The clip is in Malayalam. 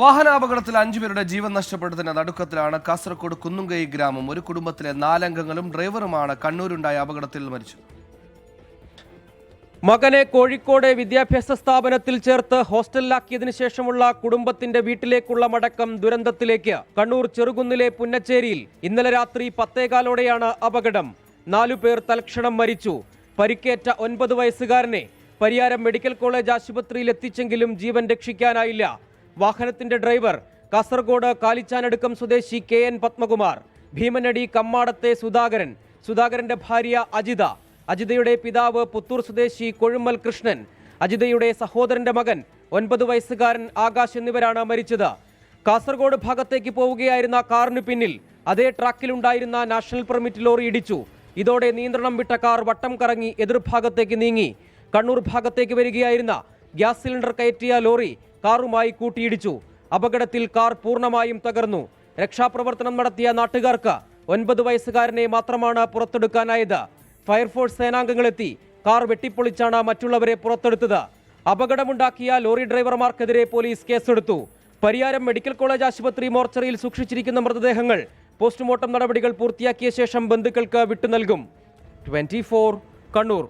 വാഹനാപകടത്തിൽ അഞ്ചുപേരുടെ ജീവൻ നഷ്ടപ്പെട്ടതിന്റെ നടുക്കത്തിലാണ് കാസർഗോഡ് കുന്നുംകൈ ഗ്രാമം. ഒരു കുടുംബത്തിലെ നാലംഗങ്ങളും ഡ്രൈവറുമാണ് കണ്ണൂരുണ്ടായ അപകടത്തിൽ മരിച്ചത്. മകനെ കോഴിക്കോട് വിദ്യാഭ്യാസ സ്ഥാപനത്തിൽ ചേർത്ത് ഹോസ്റ്റലിലാക്കിയതിനു ശേഷമുള്ള കുടുംബത്തിന്റെ വീട്ടിലേക്കുള്ള മടക്കം ദുരന്തത്തിലേക്ക് കണ്ണൂർ ചെറുകുന്നിലെ പുന്നച്ചേരിയിൽ ഇന്നലെ രാത്രി പത്തേകാലോടെയാണ് അപകടം. നാലുപേർ തൽക്ഷണം മരിച്ചു. പരിക്കേറ്റ ഒൻപത് വയസ്സുകാരനെ പരിയാരം മെഡിക്കൽ കോളേജ് ആശുപത്രിയിൽ എത്തിച്ചെങ്കിലും ജീവൻ രക്ഷിക്കാനായില്ല. വാഹനത്തിന്റെ ഡ്രൈവർ കാസർഗോഡ് കാലിച്ചാനടുക്കം സ്വദേശി കെ എൻ പത്മകുമാർ ഭീമനടി കമ്മാടത്തെ സുധാകരൻ സുധാകരന്റെ ഭാര്യ അജിത അജിതയുടെ പിതാവ് പുത്തൂർ സ്വദേശി കൊഴുമ്മൽ കൃഷ്ണൻ അജിതയുടെ സഹോദരന്റെ മകൻ ഒൻപത് വയസ്സുകാരൻ ആകാശ് എന്നിവരാണ് മരിച്ചത്. കാസർഗോഡ് ഭാഗത്തേക്ക് പോവുകയായിരുന്ന കാറിന് പിന്നിൽ അതേ ട്രാക്കിലുണ്ടായിരുന്ന നാഷണൽ പെർമിറ്റ് ലോറി ഇടിച്ചു. ഇതോടെ നിയന്ത്രണം വിട്ട കാർ വട്ടം കറങ്ങി എതിർഭാഗത്തേക്ക് നീങ്ങി. കണ്ണൂർ ഭാഗത്തേക്ക് വരികയായിരുന്ന ഗ്യാസ് സിലിണ്ടർ കയറ്റിയ ലോറി കാറുമായി കൂട്ടിയിടിച്ചു. അപകടത്തിൽ കാർ പൂർണമായും തകർന്നു. രക്ഷാപ്രവർത്തനം നടത്തിയ നാട്ടുകാർക്ക് ഒൻപത് വയസ്സുകാരനെ മാത്രമാണ് പുറത്തെടുക്കാനായത്. ഫയർഫോഴ്സ് സേനാംഗങ്ങളെത്തി കാർ വെട്ടിപ്പൊളിച്ചാണ് മറ്റുള്ളവരെ പുറത്തെടുത്തത്. അപകടമുണ്ടാക്കിയ ലോറി ഡ്രൈവർമാർക്കെതിരെ പോലീസ് കേസെടുത്തു. പരിയാരം മെഡിക്കൽ കോളേജ് ആശുപത്രി മോർച്ചറിയിൽ സൂക്ഷിച്ചിരിക്കുന്ന മൃതദേഹങ്ങൾ പോസ്റ്റ്മോർട്ടം നടപടികൾ പൂർത്തിയാക്കിയ ശേഷം ബന്ധുക്കൾക്ക് വിട്ടു നൽകും ട്വന്റി കണ്ണൂർ.